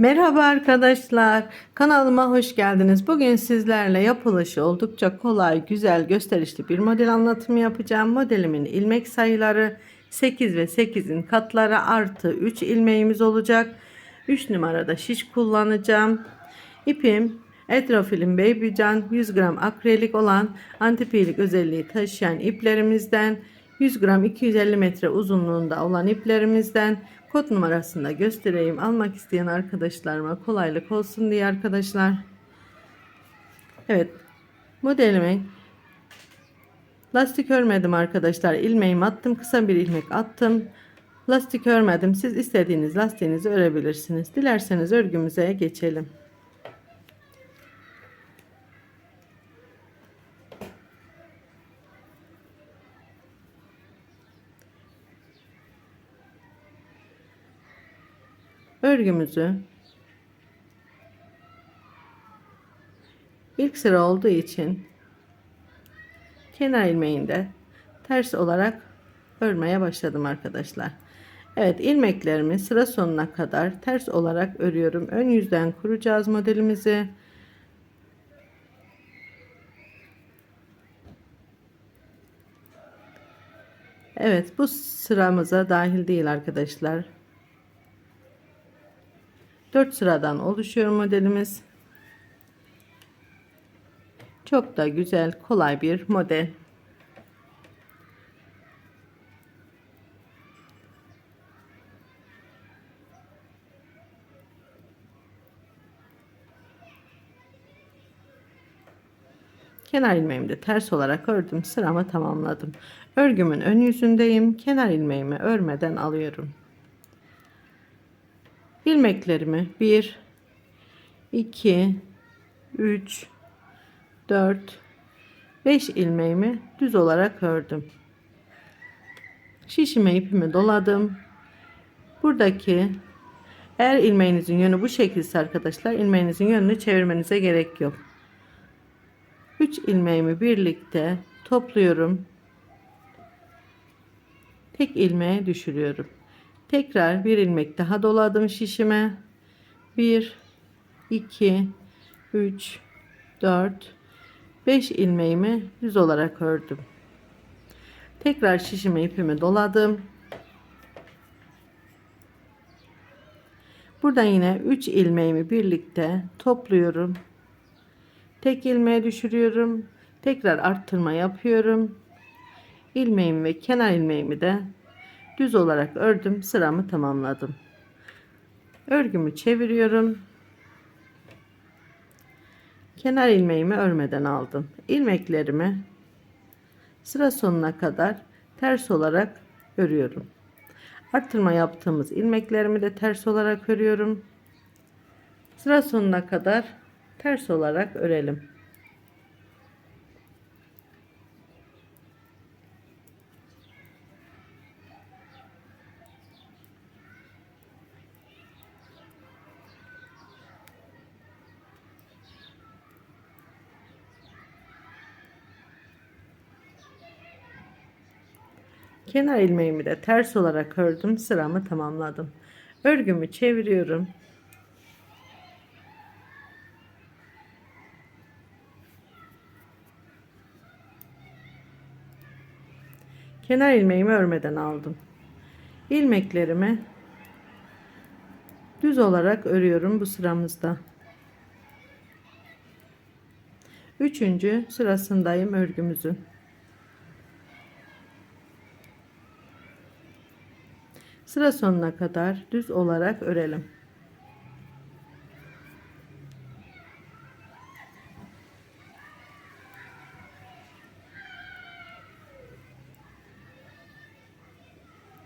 Merhaba arkadaşlar. Kanalıma hoş geldiniz. Bugün sizlerle yapılışı oldukça kolay, güzel, gösterişli bir model anlatımı yapacağım. Modelimin ilmek sayıları 8 ve 8'in katları artı 3 ilmeğimiz olacak. 3 numarada şiş kullanacağım. İpim Etrofilin Babycan 100 gram akrilik olan antipilik özelliği taşıyan iplerimizden 100 gram 250 metre uzunluğunda olan iplerimizden kod numarasını da göstereyim. Almak isteyen arkadaşlarıma kolaylık olsun diye arkadaşlar. Evet modelimi lastik örmedim arkadaşlar. İlmeğimi attım. Kısa bir ilmek attım. Lastik örmedim. Siz istediğiniz lastiğinizi örebilirsiniz. Dilerseniz örgümüze geçelim. Örgümüzü ilk sıra olduğu için kenar ilmeğinde ters olarak örmeye başladım arkadaşlar. Evet ilmeklerimi sıra sonuna kadar ters olarak örüyorum. Ön yüzden kuracağız modelimizi. Evet bu sıramıza dahil değil arkadaşlar. 4 sıradan oluşuyor modelimiz. Çok da güzel, kolay bir model. Kenar ilmeğimi de ters olarak ördüm. Sıramı tamamladım. Örgümün ön yüzündeyim. Kenar ilmeğimi örmeden alıyorum ilmeklerimi 1 2 3 4 5 ilmeğimi düz olarak ördüm. Şişime ipimi doladım. Buradaki eğer ilmeğinizin yönü bu şekilde arkadaşlar ilmeğinizin yönünü çevirmenize gerek yok. 3 ilmeğimi birlikte topluyorum. Tek ilmeğe düşürüyorum. Tekrar bir ilmek daha doladım şişime. 1 2 3 4 5 ilmeğimi düz olarak ördüm. Tekrar şişime ipimi doladım. Buradan yine 3 ilmeğimi birlikte topluyorum. Tek ilmeğe düşürüyorum. Tekrar arttırma yapıyorum. İlmeğimi ve kenar ilmeğimi de düz olarak ördüm sıramı tamamladım. Örgümü çeviriyorum. Kenar ilmeğimi örmeden aldım. İlmeklerimi sıra sonuna kadar ters olarak örüyorum. Artırma yaptığımız ilmeklerimi de ters olarak örüyorum. Sıra sonuna kadar ters olarak örelim Kenar ilmeğimi de ters olarak ördüm. Sıramı tamamladım. Örgümü çeviriyorum. Kenar ilmeğimi örmeden aldım. İlmeklerimi düz olarak örüyorum bu sıramızda. Üçüncü sırasındayım örgümüzün. Sıra sonuna kadar düz olarak örelim.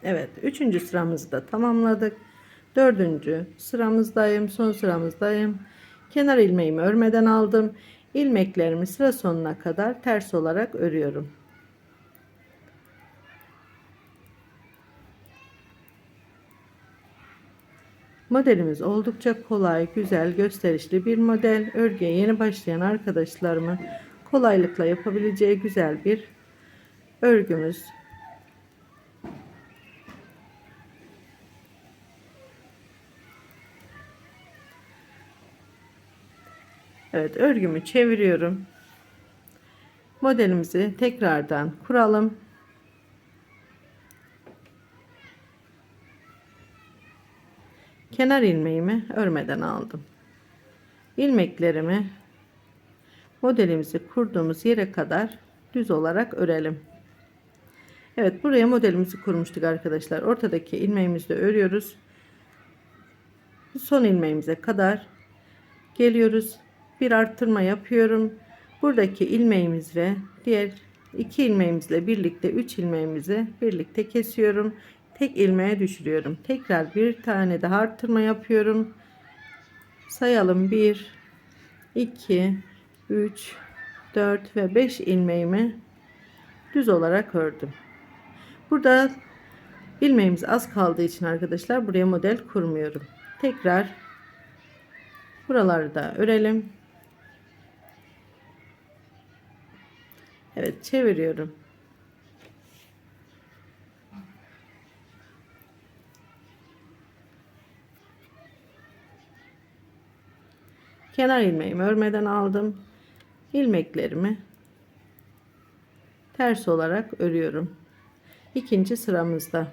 Evet, üçüncü sıramızı da tamamladık. Dördüncü sıramızdayım, son sıramızdayım. Kenar ilmeğimi örmeden aldım. İlmeklerimi sıra sonuna kadar ters olarak örüyorum. Modelimiz oldukça kolay, güzel, gösterişli bir model. Örgüye yeni başlayan arkadaşlarımın kolaylıkla yapabileceği güzel bir örgümüz. Evet örgümü çeviriyorum. Modelimizi tekrardan kuralım. Kenar ilmeğimi örmeden aldım. İlmeklerimi modelimizi kurduğumuz yere kadar düz olarak örelim. Evet buraya modelimizi kurmuştuk arkadaşlar. Ortadaki ilmeğimizi örüyoruz. Son ilmeğimize kadar geliyoruz. Bir arttırma yapıyorum. Buradaki ilmeğimiz ve diğer iki ilmeğimizle birlikte 3 ilmeğimizi birlikte kesiyorum. Tek ilmeğe düşürüyorum. Tekrar bir tane daha arttırma yapıyorum. Sayalım 1 2 3 4 ve 5 ilmeğimi düz olarak ördüm. Burada ilmeğimiz az kaldığı için arkadaşlar buraya model kurmuyorum. Tekrar buraları da örelim. Evet çeviriyorum. Kenar ilmeğimi örmeden aldım. İlmeklerimi ters olarak örüyorum. İkinci sıramızda.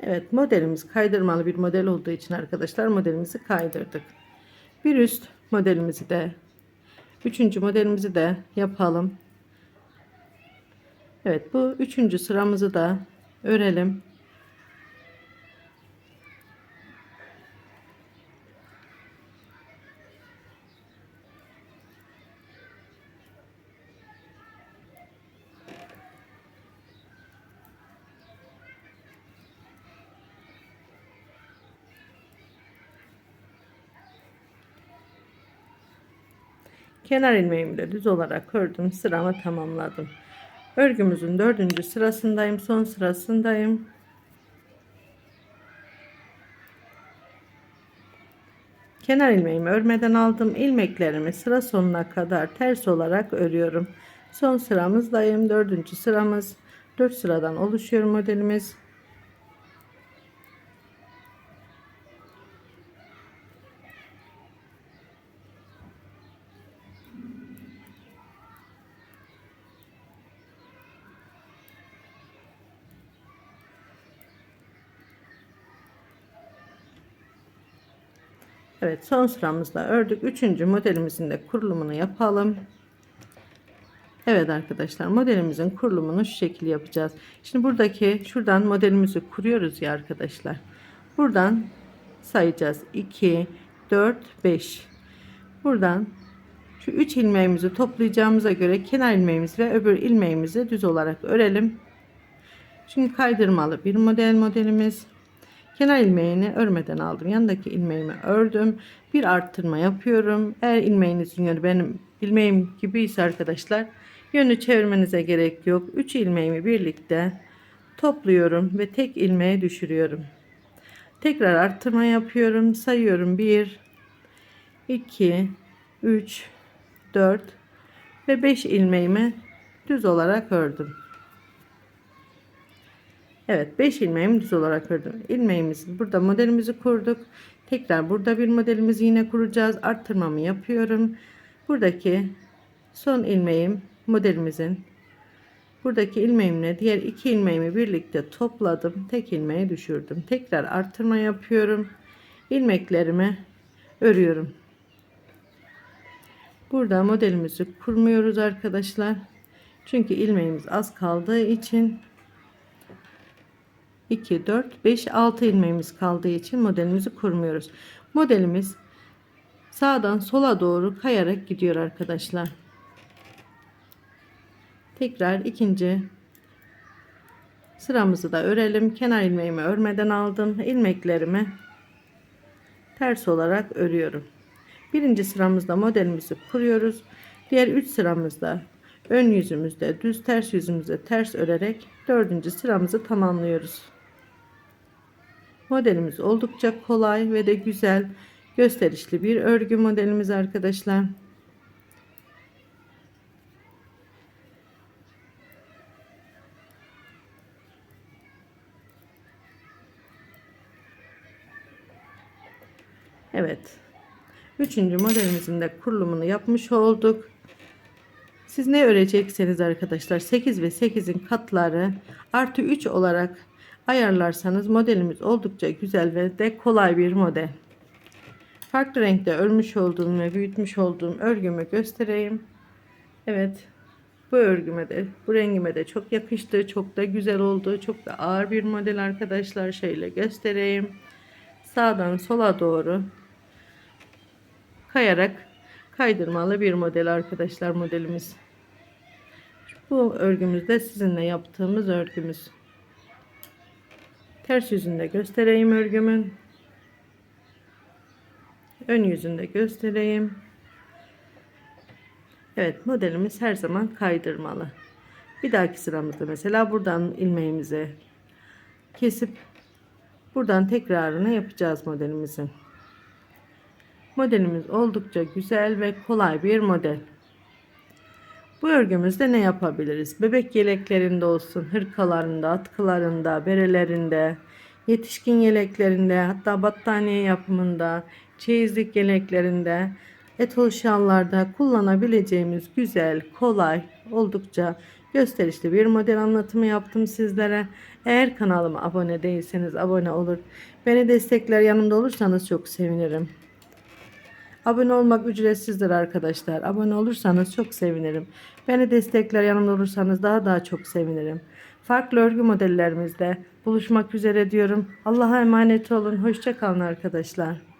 Evet modelimiz kaydırmalı bir model olduğu için arkadaşlar modelimizi kaydırdık. Bir üst modelimizi de üçüncü modelimizi de yapalım. Evet bu üçüncü sıramızı da örelim. Kenar ilmeğimi de düz olarak ördüm. Sıramı tamamladım. Örgümüzün dördüncü sırasındayım. Son sırasındayım. Kenar ilmeğimi örmeden aldım. İlmeklerimi sıra sonuna kadar ters olarak örüyorum. Son sıramızdayım. Dördüncü sıramız. Dört sıradan oluşuyor modelimiz. Evet son sıramızda ördük. Üçüncü modelimizin de kurulumunu yapalım. Evet arkadaşlar modelimizin kurulumunu şu şekilde yapacağız. Şimdi buradaki şuradan modelimizi kuruyoruz ya arkadaşlar. Buradan sayacağız. 2, 4, 5. Buradan şu 3 ilmeğimizi toplayacağımıza göre kenar ilmeğimiz ve öbür ilmeğimizi düz olarak örelim. Şimdi kaydırmalı bir model modelimiz. Kenar ilmeğini örmeden aldım. Yanındaki ilmeğimi ördüm. Bir arttırma yapıyorum. Eğer ilmeğinizin yönü benim ilmeğim gibi ise arkadaşlar yönü çevirmenize gerek yok. 3 ilmeğimi birlikte topluyorum ve tek ilmeğe düşürüyorum. Tekrar arttırma yapıyorum. Sayıyorum. 1 2 3 4 ve 5 ilmeğimi düz olarak ördüm. Evet 5 ilmeğimi düz olarak ördüm. İlmeğimizi burada modelimizi kurduk. Tekrar burada bir modelimizi yine kuracağız. Arttırmamı yapıyorum. Buradaki son ilmeğim modelimizin buradaki ilmeğimle diğer iki ilmeğimi birlikte topladım. Tek ilmeğe düşürdüm. Tekrar arttırma yapıyorum. İlmeklerimi örüyorum. Burada modelimizi kurmuyoruz arkadaşlar. Çünkü ilmeğimiz az kaldığı için 2, 4, 5, 6 ilmeğimiz kaldığı için modelimizi kurmuyoruz. Modelimiz sağdan sola doğru kayarak gidiyor arkadaşlar. Tekrar ikinci sıramızı da örelim. Kenar ilmeğimi örmeden aldım. ilmeklerimi ters olarak örüyorum. Birinci sıramızda modelimizi kuruyoruz. Diğer üç sıramızda ön yüzümüzde düz ters yüzümüzde ters örerek dördüncü sıramızı tamamlıyoruz. Modelimiz oldukça kolay ve de güzel gösterişli bir örgü modelimiz arkadaşlar. Evet. Üçüncü modelimizin de kurulumunu yapmış olduk. Siz ne örecekseniz arkadaşlar 8 ve 8'in katları artı 3 olarak ayarlarsanız modelimiz oldukça güzel ve de kolay bir model. Farklı renkte örmüş olduğum ve büyütmüş olduğum örgümü göstereyim. Evet. Bu örgüme de bu rengime de çok yakıştı. Çok da güzel oldu. Çok da ağır bir model arkadaşlar. Şöyle göstereyim. Sağdan sola doğru kayarak kaydırmalı bir model arkadaşlar modelimiz. Bu örgümüz de sizinle yaptığımız örgümüz. Ters yüzünde göstereyim örgümün. Ön yüzünde göstereyim. Evet modelimiz her zaman kaydırmalı. Bir dahaki sıramızda mesela buradan ilmeğimizi kesip buradan tekrarını yapacağız modelimizin. Modelimiz oldukça güzel ve kolay bir model. Bu örgümüzde ne yapabiliriz? Bebek yeleklerinde olsun, hırkalarında, atkılarında, berelerinde, yetişkin yeleklerinde, hatta battaniye yapımında, çeyizlik yeleklerinde, etol şallarda kullanabileceğimiz güzel, kolay, oldukça gösterişli bir model anlatımı yaptım sizlere. Eğer kanalıma abone değilseniz abone olur. Beni destekler yanımda olursanız çok sevinirim. Abone olmak ücretsizdir arkadaşlar. Abone olursanız çok sevinirim. Beni destekler yanımda olursanız daha daha çok sevinirim. Farklı örgü modellerimizde buluşmak üzere diyorum. Allah'a emanet olun. Hoşçakalın arkadaşlar.